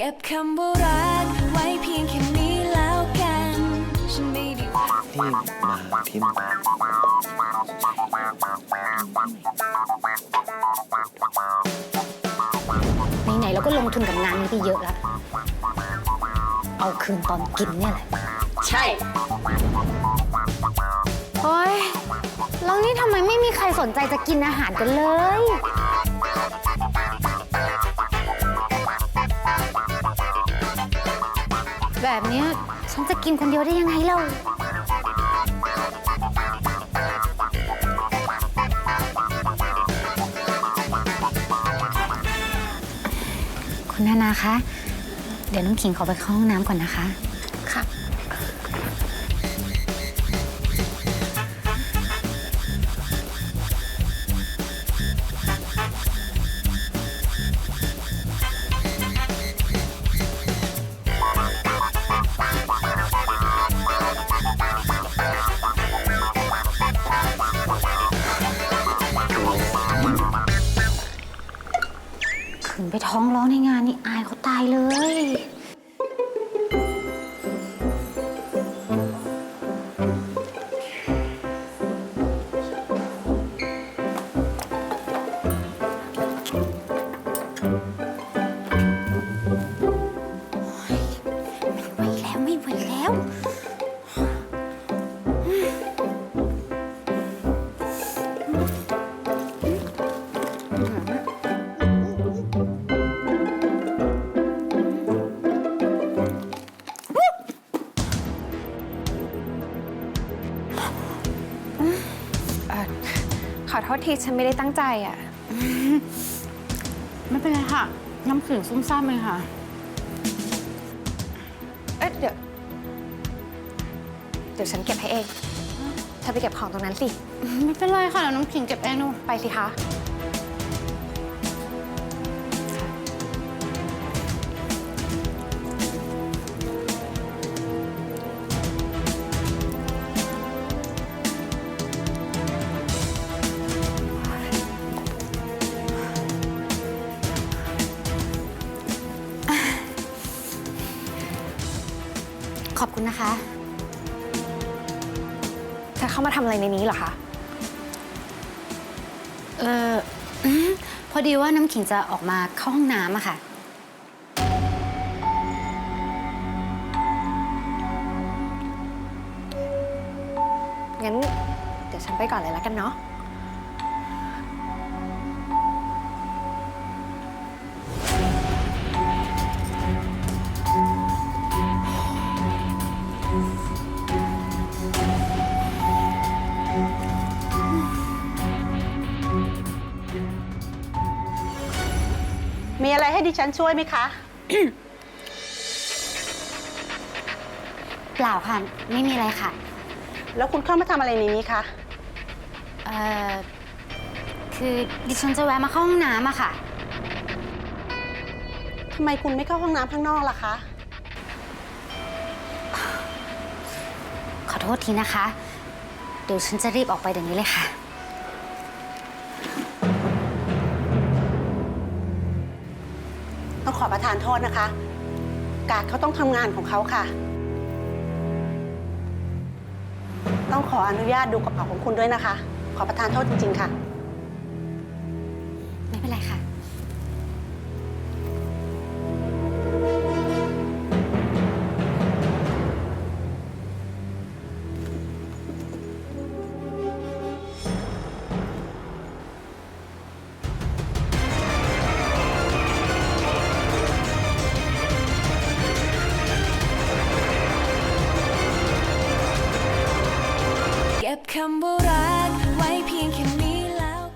เก็บคำว่ารักไว้เพียงแค่นี้แล้วกัน ฉันไม่ได้ที่มาที่ไหนๆเราก็ลงทุนกับงานนี้ไปเยอะแล้ว เอาคืนตอนกินเนี่ยแหละ ใช่เฮ้ยแล้วนี่ทำไมไม่มีใครสนใจจะกินอาหารกันเลย แบบเนี้ยฉันจะกินคนเดียวได้ยังไงเล่า คุณนานาคะ เดี๋ยวน้ำขิงขอไปเข้าห้องน้ำก่อนนะคะ ไปท้องร้องในงานนี่อายเขาตายเลย อโทษทีฉันไม่ได้ตั้งใจอะไม่เป็นไรค่ะ น้ำขิงซุ่มซ่ามเลยค่ะ เอ๊ะเดี๋ยว เดี๋ยวฉันเก็บให้เอง เธอไปเก็บของตรงนั้นสิ ไม่เป็นไรค่ะเดี๋ยวน้ำขิงเก็บเองหนู ไปสิคะ ขอบคุณนะคะ เธอเข้ามาทำอะไรในนี้เหรอคะ เอออืมพอดีว่าน้ำขิงจะออกมาเข้าห้องน้ำอะค่ะ งั้น เดี๋ยวฉันไปก่อนเลยแล้วกันเนาะ มีอะไรให้ดิฉันช่วยไหมคะ เปล่าค่ะ ไม่มีอะไรค่ะ แล้วคุณเข้ามาทำอะไรในนี้คะ เอ่อ คือดิฉันจะแวะมาเข้าห้องน้ำอะค่ะ ทำไมคุณไม่เข้าห้องน้ำข้างนอกล่ะคะ ขอโทษทีนะคะ เดี๋ยวฉันจะรีบออกไปเดี๋ยวนี้เลยค่ะ ต้องขอประทานโทษนะคะ กาดเขาต้องทำงานของเขาค่ะ ต้องขออนุญาตดูกระเป๋าของคุณด้วยนะคะ ขอประทานโทษจริง ๆ ค่ะ ไม่เป็นไรค่ะ